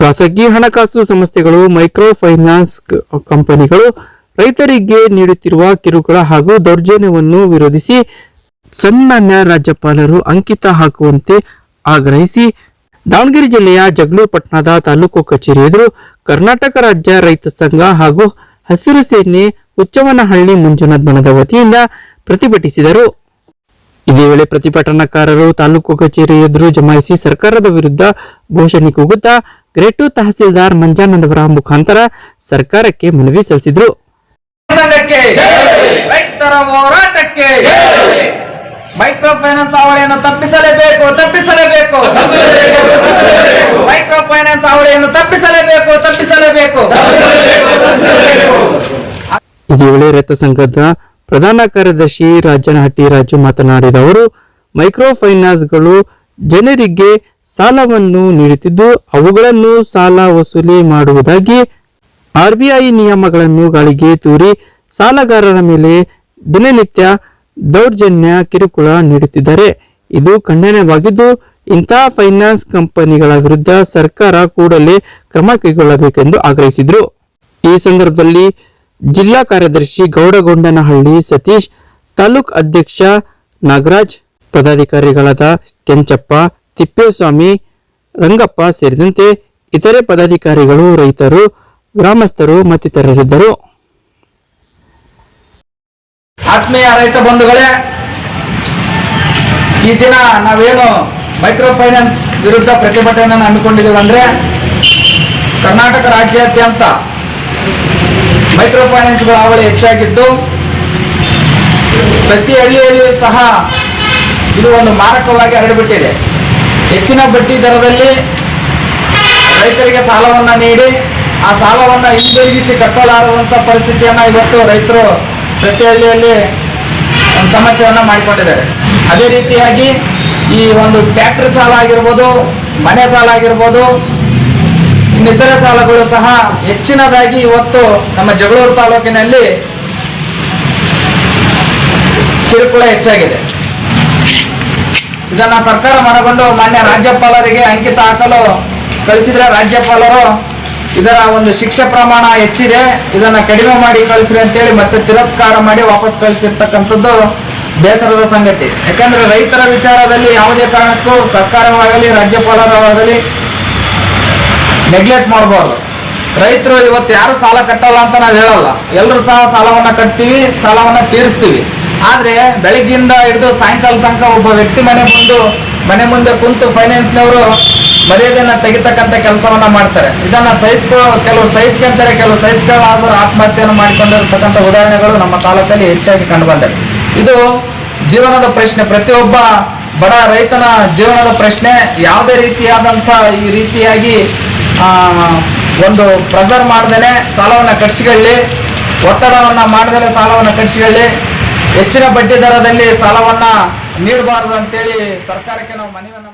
ಖಾಸಗಿ ಹಣಕಾಸು ಸಂಸ್ಥೆಗಳು ಮೈಕ್ರೋ ಫೈನಾನ್ಸ್ ಕಂಪನಿಗಳು ರೈತರಿಗೆ ನೀಡುತ್ತಿರುವ ಕಿರುಕುಳ ಹಾಗೂ ದೌರ್ಜನ್ಯವನ್ನು ವಿರೋಧಿಸಿ ಸನ್ಮಾನ್ಯ ರಾಜ್ಯಪಾಲರು ಅಂಕಿತ ಹಾಕುವಂತೆ ಆಗ್ರಹಿಸಿ ದಾವಣಗೆರೆ ಜಿಲ್ಲೆಯ ಜಗಳೂರು ಪಟ್ಟಣದ ತಾಲೂಕು ಕಚೇರಿ ಎದುರು ಕರ್ನಾಟಕ ರಾಜ್ಯ ರೈತ ಸಂಘ ಹಾಗೂ ಹಸಿರು ಸೇನೆ ಹುಚ್ಚವನಹಳ್ಳಿ ಮಂಜುನಾಥ್ ಬಣದ ವತಿಯಿಂದ ಪ್ರತಿಭಟಿಸಿದರು. ಇದೇ ವೇಳೆ ಪ್ರತಿಭಟನಾಕಾರರು ತಾಲೂಕು ಕಚೇರಿ ಎದುರು ಜಮಾಯಿಸಿ ಸರ್ಕಾರದ ವಿರುದ್ಧ ಘೋಷಣೆ ಕೂಗುತ್ತಾ ಗ್ರೇಟು ತಹಸೀಲ್ದಾರ್ ಮಂಜಾನಂದವರ ಮುಖಾಂತರ ಸರ್ಕಾರಕ್ಕೆ ಮನವಿ ಸಲ್ಲಿಸಿದ್ರು. ರೈತರ ಹೋರಾಟಕ್ಕೆ ಮೈಕ್ರೋ ಫೈನಾನ್ಸ್ ಅವಳಿಯನ್ನು ತಪ್ಪಿಸಲೇಬೇಕು ತಪ್ಪಿಸಲೇಬೇಕು. ಮೈಕ್ರೋ ಫೈನಾನ್ಸ್ ಅವಳಿಯನ್ನು ತಪ್ಪಿಸಲೇಬೇಕು ತಪ್ಪಿಸಲೇಬೇಕು. ಇದು ವೇಳೆ ರೈತ ಸಂಘದ ಪ್ರಧಾನ ಕಾರ್ಯದರ್ಶಿ ರಾಜನಹಟ್ಟಿ ರಾಜು ಮಾತನಾಡಿದ ಅವರು ಮೈಕ್ರೋ ಫೈನಾನ್ಸ್ಗಳು ಜನರಿಗೆ ಸಾಲವನ್ನು ನೀಡುತ್ತಿದ್ದು ಅವುಗಳನ್ನು ಸಾಲ ವಸೂಲಿ ಮಾಡುವುದಾಗಿ ಆರ್ಬಿಐ ನಿಯಮಗಳನ್ನು ಗಾಳಿಗೆ ತೂರಿ ಸಾಲಗಾರರ ಮೇಲೆ ದಿನನಿತ್ಯ ದೌರ್ಜನ್ಯ ಕಿರುಕುಳ ನೀಡುತ್ತಿದ್ದಾರೆ. ಇದು ಖಂಡನವಾಗಿದ್ದು ಇಂತಹ ಫೈನಾನ್ಸ್ ಕಂಪನಿಗಳ ವಿರುದ್ಧ ಸರ್ಕಾರ ಕೂಡಲೇ ಕ್ರಮ ಕೈಗೊಳ್ಳಬೇಕೆಂದು ಆಗ್ರಹಿಸಿದರು. ಈ ಸಂದರ್ಭದಲ್ಲಿ ಜಿಲ್ಲಾ ಕಾರ್ಯದರ್ಶಿ ಗೌಡಗೊಂಡನಹಳ್ಳಿ ಸತೀಶ್, ತಾಲೂಕ್ ಅಧ್ಯಕ್ಷ ನಾಗರಾಜ್ ಪದಾಧಿಕಾರಿಗಳಾದ ಕೆಂಚಪ್ಪ, ತಿಪ್ಪೇಸ್ವಾಮಿ, ರಂಗಪ್ಪ ಸೇರಿದಂತೆ ಇತರೆ ಪದಾಧಿಕಾರಿಗಳು, ರೈತರು, ಗ್ರಾಮಸ್ಥರು ಮತ್ತಿತರರಿದ್ದರು. ಆತ್ಮೀಯ ರೈತ ಬಂಧುಗಳೇ, ಈ ದಿನ ನಾವೇನು ಮೈಕ್ರೋ ಫೈನಾನ್ಸ್ ವಿರುದ್ಧ ಪ್ರತಿಭಟನೆಯನ್ನು ಹಮ್ಮಿಕೊಂಡಿದ್ದೀವಿ ಅಂದ್ರೆ ಕರ್ನಾಟಕ ರಾಜ್ಯಾದ್ಯಂತ ಮೈಕ್ರೋ ಫೈನಾನ್ಸ್ಗಳ ಹಾವಳಿ ಹೆಚ್ಚಾಗಿದ್ದು, ಪ್ರತಿ ಹಳ್ಳಿಯಲ್ಲಿಯೂ ಸಹ ಇದು ಒಂದು ಮಾರಕವಾಗಿ ಹರಡಿಬಿಟ್ಟಿದೆ. ಹೆಚ್ಚಿನ ಬಡ್ಡಿ ದರದಲ್ಲಿ ರೈತರಿಗೆ ಸಾಲವನ್ನು ನೀಡಿ, ಆ ಸಾಲವನ್ನು ಹಿಂದಿರುಗಿಸಿ ಕಟ್ಟಲಾರದಂಥ ಪರಿಸ್ಥಿತಿಯನ್ನು ಇವತ್ತು ರೈತರು ಪ್ರತಿ ಹಳ್ಳಿಯಲ್ಲಿ ಒಂದು ಸಮಸ್ಯೆಯನ್ನು ಮಾಡಿಕೊಂಡಿದ್ದಾರೆ. ಅದೇ ರೀತಿಯಾಗಿ ಈ ಒಂದು ಟ್ಯಾಕ್ಟರ್ ಸಾಲ ಆಗಿರ್ಬೋದು, ಮನೆ ಸಾಲ ಆಗಿರ್ಬೋದು, ಇನ್ನಿತರೆ ಸಾಲಗಳು ಸಹ ಹೆಚ್ಚಿನದಾಗಿ ಇವತ್ತು ನಮ್ಮ ಜಗಳೂರು ತಾಲೂಕಿನಲ್ಲಿ ಕಿರುಕುಳ ಹೆಚ್ಚಾಗಿದೆ. ಇದನ್ನ ಸರ್ಕಾರ ಮನಗೊಂಡು ಮಾನ್ಯ ರಾಜ್ಯಪಾಲರಿಗೆ ಅಂಕಿತ ಹಾಕಲು ಕಳಿಸಿದ್ರೆ ರಾಜ್ಯಪಾಲರು ಇದರ ಒಂದು ಶಿಕ್ಷೆ ಪ್ರಮಾಣ ಹೆಚ್ಚಿದೆ. ಇದನ್ನ ಕಡಿಮೆ ಮಾಡಿ ಕಳಿಸ್ರಿ ಅಂತೇಳಿ ಮತ್ತೆ ತಿರಸ್ಕಾರ ಮಾಡಿ ವಾಪಸ್ ಕಳಿಸಿರ್ತಕ್ಕಂಥದ್ದು ಬೇಸರದ ಸಂಗತಿ. ಯಾಕಂದ್ರೆ ರೈತರ ವಿಚಾರದಲ್ಲಿ ಯಾವುದೇ ಕಾರಣಕ್ಕೂ ಸರ್ಕಾರವಾಗಲಿ ರಾಜ್ಯಪಾಲರವಾಗಲಿ ನೆಗ್ಲೆಕ್ಟ್ ಮಾಡಬಾರ್ದು. ರೈತರು ಇವತ್ತು ಯಾರು ಸಾಲ ಕಟ್ಟಲ್ಲ ಅಂತ ನಾವು ಹೇಳಲ್ಲ. ಎಲ್ಲರೂ ಸಹ ಸಾಲವನ್ನ ಕಟ್ತೀವಿ, ಸಾಲವನ್ನ ತೀರಿಸ್ತೀವಿ. ಆದ್ರೆ ಬೆಳಗ್ಗಿಂದ ಹಿಡಿದು ಸಾಯಂಕಾಲ ತನಕ ಒಬ್ಬ ವ್ಯಕ್ತಿ ಮನೆ ಮುಂದೆ ಮನೆ ಮುಂದೆ ಕುಂತು ಫೈನಾನ್ಸ್ನವರು ಮರ್ಯಾದೆಯನ್ನ ತೆಗಿತಕ್ಕಂಥ ಕೆಲಸವನ್ನ ಮಾಡ್ತಾರೆ. ಇದನ್ನ ಸಹಿಸ್ಕೊ, ಕೆಲವು ಸಹಿಸ್ಕೊಂತಾರೆ, ಕೆಲವು ಸಹಿಸ್ಕೊಳ್ಳಾದ್ರು ಆತ್ಮಹತ್ಯೆಯನ್ನು ಮಾಡಿಕೊಂಡಿರ್ತಕ್ಕಂಥ ಉದಾಹರಣೆಗಳು ನಮ್ಮ ತಾಲೂಕಲ್ಲಿ ಹೆಚ್ಚಾಗಿ ಕಂಡು ಬಂದಿವೆ ಇದು ಜೀವನದ ಪ್ರಶ್ನೆ. ಪ್ರತಿಯೊಬ್ಬ ಬಡ ರೈತನ ಜೀವನದ ಪ್ರಶ್ನೆ. ಯಾವುದೇ ರೀತಿಯಾದಂಥ ಈ ರೀತಿಯಾಗಿ ಒಂದು ಪ್ರೆಸರ್ ಮಾಡ್ದೇನೆ ಸಾಲವನ್ನು ಕಟ್ಸಿಕೊಳ್ಳಿ, ಒತ್ತಡವನ್ನು ಮಾಡ್ದೇನೆ ಸಾಲವನ್ನು ಕಟ್ಸಿಕೊಳ್ಳಿ. ಹೆಚ್ಚಿನ ಬಡ್ಡಿ ದರದಲ್ಲಿ ಸಾಲವನ್ನ ನೀಡಬಾರದು ಅಂತೇಳಿ ಸರ್ಕಾರಕ್ಕೆ ನಾವು ಮನವಿಯನ್ನು